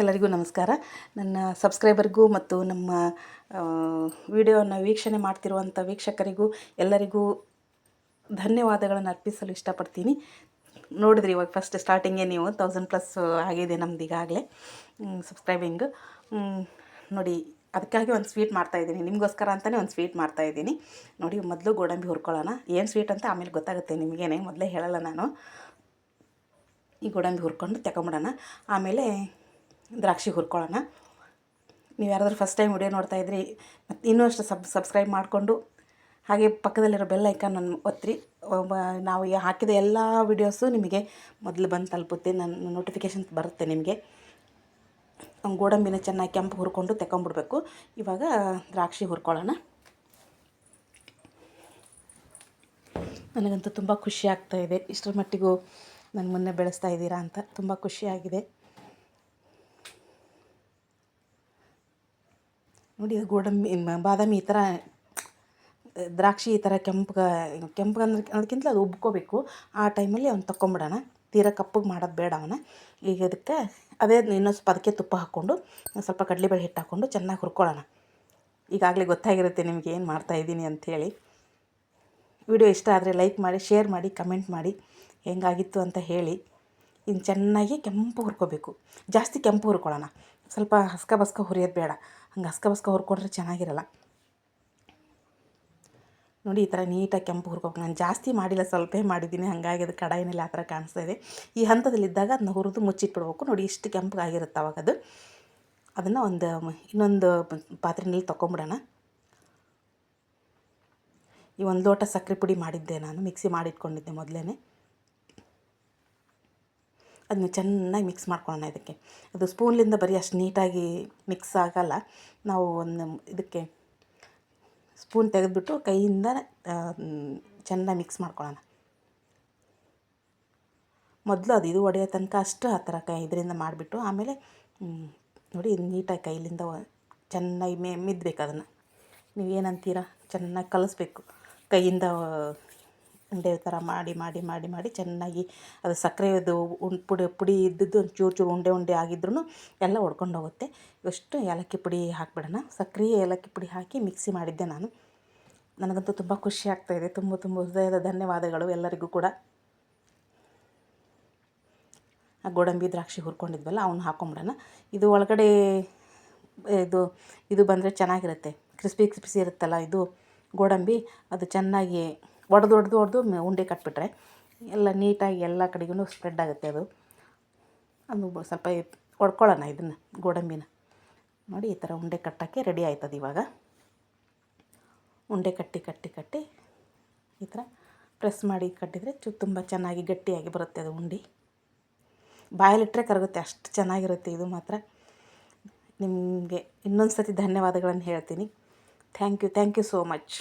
ಎಲ್ಲರಿಗೂ ನಮಸ್ಕಾರ. ನನ್ನ ಸಬ್ಸ್ಕ್ರೈಬರ್ಗೂ ಮತ್ತು ನಮ್ಮ ವಿಡಿಯೋವನ್ನು ವೀಕ್ಷಣೆ ಮಾಡ್ತಿರುವಂಥ ವೀಕ್ಷಕರಿಗೂ ಎಲ್ಲರಿಗೂ ಧನ್ಯವಾದಗಳನ್ನು ಅರ್ಪಿಸಲು ಇಷ್ಟಪಡ್ತೀನಿ. ನೋಡಿದ್ರಿ ಇವಾಗ ಫಸ್ಟ್ ಸ್ಟಾರ್ಟಿಂಗೇ ನೀವು ತೌಸಂಡ್ ಪ್ಲಸ್ ಆಗಿದೆ ನಮ್ದು ಈಗಾಗಲೇ ಸಬ್ಸ್ಕ್ರೈಬಿಂಗ್ ನೋಡಿ, ಅದಕ್ಕಾಗಿ ಒಂದು ಸ್ವೀಟ್ ಮಾಡ್ತಾಯಿದ್ದೀನಿ ನಿಮಗೋಸ್ಕರ ಅಂತಲೇ ಒಂದು ಸ್ವೀಟ್ ಮಾಡ್ತಾಯಿದ್ದೀನಿ ನೋಡಿ, ಮೊದಲು ಗೋಡಂಬಿ ಹುರ್ಕೊಳ್ಳೋಣ. ಏನು ಸ್ವೀಟ್ ಅಂತ ಆಮೇಲೆ ಗೊತ್ತಾಗುತ್ತೆ ನಿಮಗೇನೆ, ಮೊದಲೇ ಹೇಳಲ್ಲ ನಾನು. ಈ ಗೋಡಂಬಿ ಹುರ್ಕೊಂಡು ತಗೊಂಬಿಡೋಣ ಆಮೇಲೆ ದ್ರಾಕ್ಷಿ ಹುರ್ಕೊಳ್ಳೋಣ. ನೀವು ಯಾರಾದರೂ ಫಸ್ಟ್ ಟೈಮ್ ವಿಡಿಯೋ ನೋಡ್ತಾ ಇದ್ರಿ, ಮತ್ತು ಇನ್ನೂ ಅಷ್ಟು ಸಬ್ ಸಬ್ಸ್ಕ್ರೈಬ್ ಮಾಡಿಕೊಂಡು, ಹಾಗೆ ಪಕ್ಕದಲ್ಲಿರೋ ಬೆಲ್ ಐಕಾನ್ ನನ್ನ ಒತ್ತಿರಿ ನಾವು ಹಾಕಿದ ಎಲ್ಲ ವಿಡಿಯೋಸು ನಿಮಗೆ ಮೊದಲು ಬಂದು ತಲುಪುತ್ತೆ ನನ್ನ ನೋಟಿಫಿಕೇಷನ್ಸ್ ಬರುತ್ತೆ ನಿಮಗೆ. ಗೋಡಂಬಿನ ಚೆನ್ನಾಗಿ ಕೆಂಪು ಹುರ್ಕೊಂಡು ತೆಕೊಂಬಿಡ್ಬೇಕು ಇವಾಗ ದ್ರಾಕ್ಷಿ ಹುರ್ಕೊಳ್ಳೋಣ. ನನಗಂತೂ ತುಂಬ ಖುಷಿ ಆಗ್ತಾಯಿದೆ ಇಷ್ಟರ ಮಟ್ಟಿಗೂ ನನ್ನ ಮೊನ್ನೆ ಬೆಳೆಸ್ತಾ ಇದ್ದೀರಾ ಅಂತ ತುಂಬ ಖುಷಿಯಾಗಿದೆ ನೋಡಿ ಗೋಡಂಬಿ ಬಾದಾಮಿ ಈ ಥರ, ದ್ರಾಕ್ಷಿ ಈ ಥರ ಕೆಂಪಗೆ ಕೆಂಪಗೆ ಅಂದ್ರೆ ಅದಕ್ಕಿಂತ ಅದು ಉಬ್ಕೋಬೇಕು. ಆ ಟೈಮಲ್ಲಿ ಅವ್ನು ತೊಗೊಂಬಿಡೋಣ ತೀರ ಕಪ್ಪಗೆ ಮಾಡೋದು ಬೇಡ ಅವನ. ಈಗ ಅದಕ್ಕೆ ಅದೇ ಇನ್ನೊಂದು ಸ್ವಲ್ಪ ಅದಕ್ಕೆ ತುಪ್ಪ ಹಾಕ್ಕೊಂಡು ಸ್ವಲ್ಪ ಕಡಲೆಬೇಳೆ ಹಿಟ್ಟು ಹಾಕ್ಕೊಂಡು ಚೆನ್ನಾಗಿ ಹುರ್ಕೊಳ್ಳೋಣ. ಈಗಾಗಲೇ ಗೊತ್ತಾಗಿರುತ್ತೆ ನಿಮಗೆ ಏನು ಮಾಡ್ತಾಯಿದ್ದೀನಿ ಅಂಥೇಳಿ ವಿಡಿಯೋ ಇಷ್ಟ ಆದರೆ ಲೈಕ್ ಮಾಡಿ, ಶೇರ್ ಮಾಡಿ, ಕಮೆಂಟ್ ಮಾಡಿ. ಹೆಂಗಾಗಿತ್ತು ಅಂತ ಹೇಳಿ. ಇನ್ನು ಚೆನ್ನಾಗಿ ಕೆಂಪು ಹುರ್ಕೋಬೇಕು. ಜಾಸ್ತಿ ಕೆಂಪು ಹುರ್ಕೊಳ್ಳೋಣ. ಸ್ವಲ್ಪ ಹಸ್ಕ ಬಸ್ಕ ಹುರಿಯೋದು ಬೇಡ. ಹಂಗೆ ಹಸ್ಕ ಬಸ್ಕ ಹುರ್ಕೊಂಡ್ರೆ ಚೆನ್ನಾಗಿರಲ್ಲ. ನೋಡಿ ಈ ಥರ ನೀಟಾಗಿ ಕೆಂಪು ಹುರ್ಕೋಬೇಕು ನಾನು ಜಾಸ್ತಿ ಮಾಡಿಲ್ಲ, ಸ್ವಲ್ಪೇ ಮಾಡಿದ್ದೀನಿ. ಹಾಗಾಗಿ ಅದು ಕಡಾಯಿನಲ್ಲಿ ಆ ಥರ ಕಾಣಿಸ್ತಾ ಇದೆ. ಈ ಹಂತದಲ್ಲಿದ್ದಾಗ ಅದನ್ನ ಹುರಿದು ಮುಚ್ಚಿಟ್ಬಿಡ್ಬೇಕು. ನೋಡಿ ಇಷ್ಟು ಕೆಂಪಗಾಗಿರುತ್ತೆ ಅವಾಗ ಅದು. ಅದನ್ನು ಒಂದು, ಇನ್ನೊಂದು ಪಾತ್ರೆಯಲ್ಲಿ ತೊಗೊಂಬಿಡೋಣ ಈ ಒಂದು ಲೋಟ ಸಕ್ಕರೆ ಪುಡಿ ಮಾಡಿದ್ದೆ ನಾನು, ಮಿಕ್ಸಿ ಮಾಡಿಟ್ಕೊಂಡಿದ್ದೆ ಮೊದಲೇ ಅದನ್ನ ಚೆನ್ನಾಗಿ ಮಿಕ್ಸ್ ಮಾಡ್ಕೊಳ್ಳೋಣ ಇದಕ್ಕೆ. ಅದು ಸ್ಪೂನ್ಲಿಂದ ಬರೀ ಅಷ್ಟು ನೀಟಾಗಿ ಮಿಕ್ಸ್ ಆಗಲ್ಲ. ನಾವು ಒಂದು ಇದಕ್ಕೆ ಸ್ಪೂನ್ ತೆಗೆದುಬಿಟ್ಟು ಕೈಯಿಂದ ಚೆನ್ನಾಗಿ ಮಿಕ್ಸ್ ಮಾಡ್ಕೊಳ್ಳೋಣ. ಮೊದಲು ಅದು ಇದು ಒಡೆಯೋ ತನಕ ಅಷ್ಟು ಆ ಥರ ಕೈ ಇದರಿಂದ ಮಾಡಿಬಿಟ್ಟು ಆಮೇಲೆ ನೋಡಿ ನೀಟಾಗಿ ಕೈಲಿಂದ ಚೆನ್ನಾಗಿ ಮೆ ಮಿದ್ದಬೇಕು ಅದನ್ನು. ನೀವು ಏನಂತೀರ ಚೆನ್ನಾಗಿ ಕಲಿಸ್ಬೇಕು. ಕೈಯಿಂದ ಉಂಡೆ ಥರ ಮಾಡಿ ಮಾಡಿ ಮಾಡಿ ಮಾಡಿ ಚೆನ್ನಾಗಿ ಅದು ಸಕ್ಕರೆದು ಉಂಡ್ ಪುಡಿ ಪುಡಿ ಇದ್ದಿದ್ದು ಒಂದು ಚೂರು ಚೂರು ಉಂಡೆ ಉಂಡೆ ಆಗಿದ್ರೂ ಎಲ್ಲ ಒಡ್ಕೊಂಡು ಹೋಗುತ್ತೆ. ಏಲಕ್ಕಿ ಪುಡಿ ಹಾಕ್ಬಿಡೋಣ. ಸಕ್ಕರೆ ಏಲಕ್ಕಿ ಪುಡಿ ಹಾಕಿ ಮಿಕ್ಸಿ ಮಾಡಿದ್ದೆ ನಾನು. ನನಗಂತೂ ತುಂಬ ಖುಷಿ ಆಗ್ತಾಯಿದೆ ತುಂಬ ತುಂಬ ಹೃದಯದ ಧನ್ಯವಾದಗಳು ಎಲ್ಲರಿಗೂ ಕೂಡ. ಆ ಗೋಡಂಬಿ ದ್ರಾಕ್ಷಿ ಹುರ್ಕೊಂಡಿದ್ವಲ್ಲ ಅವನ್ನ ಹಾಕೊಂಬಿಡೋಣ. ಇದು ಒಳಗಡೆ ಇದು ಇದು ಬಂದರೆ ಚೆನ್ನಾಗಿರುತ್ತೆ. ಕ್ರಿಸ್ಪಿ ಕ್ರಿಸ್ಪಿ ಇರುತ್ತಲ್ಲ ಇದು ಗೋಡಂಬಿ, ಅದು ಚೆನ್ನಾಗಿ ಒಡೆದು ಒಡೆದು ಒಡೆದು ಉಂಡೆ ಕಟ್ಬಿಟ್ರೆ ಎಲ್ಲ ನೀಟಾಗಿ ಎಲ್ಲ ಕಡೆಗೂ ಸ್ಪ್ರೆಡ್ ಆಗುತ್ತೆ ಅದು. ಅದು ಸ್ವಲ್ಪ ಒಡ್ಕೊಳ್ಳೋಣ ಇದನ್ನು, ಗೋಡಂಬಿನ. ನೋಡಿ, ಈ ಥರ ಉಂಡೆ ಕಟ್ಟೋಕ್ಕೆ ರೆಡಿ ಆಯ್ತದ ಇವಾಗ. ಉಂಡೆ ಕಟ್ಟಿ ಕಟ್ಟಿ ಕಟ್ಟಿ ಈ ಥರ ಪ್ರೆಸ್ ಮಾಡಿ ಕಟ್ಟಿದರೆ ಚು ತುಂಬ ಚೆನ್ನಾಗಿ ಗಟ್ಟಿಯಾಗಿ ಬರುತ್ತೆ ಅದು ಉಂಡೆ. ಬಾಯಲ್ಲಿಟ್ಟರೆ ಕರಗುತ್ತೆ, ಅಷ್ಟು ಚೆನ್ನಾಗಿರುತ್ತೆ ಇದು ಮಾತ್ರ. ನಿಮಗೆ ಇನ್ನೊಂದು ಸತಿ ಧನ್ಯವಾದಗಳನ್ನು ಹೇಳ್ತೀನಿ. Thank you thank you so much